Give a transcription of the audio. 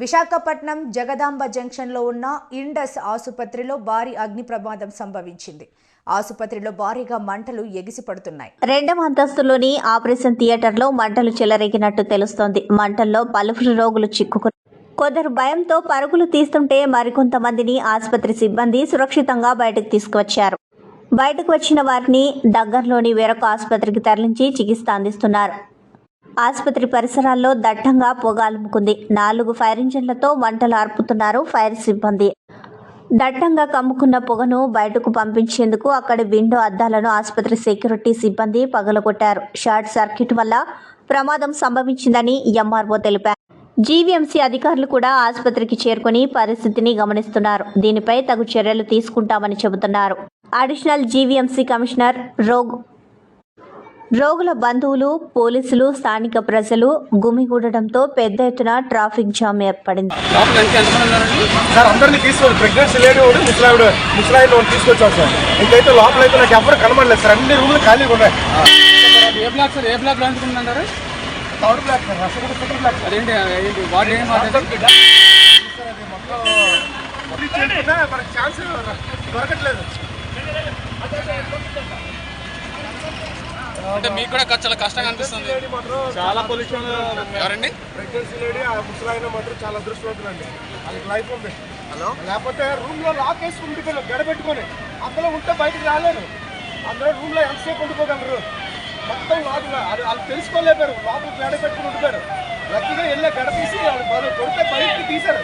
విశాఖపట్నం జగదాంబ జంక్షన్లో ఉన్న ఇండస్ ఆసుపత్రిలో భారీ అగ్ని ప్రమాదం సంభవించింది. ఆసుపత్రిలో భారీగా మంటలు ఎగిసిపడుతున్నాయి. రెండవ అంతస్తులోని ఆపరేషన్ థియేటర్లో మంటలు చెలరేగినట్టు తెలుస్తోంది. మంటల్లో పలువురు రోగులు చిక్కుకున్నారు కొందరు భయంతో పరుగులు తీస్తుంటే మరికొంతమందిని ఆసుపత్రి సిబ్బంది సురక్షితంగా బయటకు తీసుకువచ్చారు. బయటకు వచ్చిన వారిని దగ్గరలోని వేరొక ఆసుపత్రికి తరలించి చికిత్స అందిస్తున్నారు. ఆసుపత్రి పరిసరాల్లో దట్టంగా పొగ అలుముకుంది నాలుగు ఫైర్ ఇంజన్లతో మంటలు ఆర్పుతున్నారు ఫైర్ సిబ్బంది. దట్టంగా కమ్ముకున్న పొగను బయటకు పంపించేందుకు అక్కడి విండో అద్దాలను ఆసుపత్రి సెక్యూరిటీ సిబ్బంది పగలగొట్టారు. షార్ట్ సర్క్యూట్ వల్ల ప్రమాదం సంభవించిందని ఎంఆర్ఓ తెలిపారు. జీవీఎంసీ అధికారులు కూడా ఆసుపత్రికి చేరుకుని పరిస్థితిని గమనిస్తున్నారు. దీనిపై తగు చర్యలు తీసుకుంటామని చెబుతున్నారు. అడిషనల్ జీవీఎంసీ కమిషనర్ రోగ్ రోగుల బంధువులు పోలీసులు స్థానిక ప్రజలు గుమిగూడడంతో పెద్ద ఎత్తున ట్రాఫిక్ జామ్ ఏర్పడింది. లోపల ఎంత ఎంతమంది ఉన్నారండి? సార్ అందరినీ తీసుకొని ప్రెగ్నెన్సీ లేడీ ఒకటి ముసలావిడ ముసలాయిని ఒకటి తీసుకొచ్చాం సార్. ఇంకైతే లోపల అయితే నాకు ఎవరు కనబడలేదు సార్. అన్ని రూమ్లు ఖాళీగా ఉన్నాయి. ఏ బ్లాక్ సార్? ఏ బ్లాక్లో ఎందుకుంటున్నారు థర్డ్ బ్లాక్ సార్ అసలు సెకండ్ బ్లాక్ సార్. అదేంటి ఏంటి వాడు ఏం మాట్లాడారు చేసుకున్నా మనకి ఛాన్స్ దొరకట్లేదు. అంటే మీకు కూడా చాలా కష్టంగా అనిపిస్తుంది. చాలా పొల్యూషన్ ఎవరండి? ప్రెగ్నెన్సీ లేడీ ఆ ముసలాయిన మాత్రం చాలా అదృష్టవంతులండి. వాళ్ళకి లైఫ్ ఉంది. హలో? లేకపోతే రూమ్లో లాక్ వేసి ఉండిపోయాను గడ పెట్టుకొని అందులో ఉంటే బయటకు రాలేను అందులో రూమ్లో ఎంతసేపు ఉండిపోగలరు? మొత్తం లోపల అది వాళ్ళు తెలుసుకోలేపారు లోపల గడ పెట్టుకుని ఉండిపోయారు. లక్కీగా వెళ్ళే గడ తీసి వాళ్ళు వాళ్ళు కొడితే బయటకి తీశారు.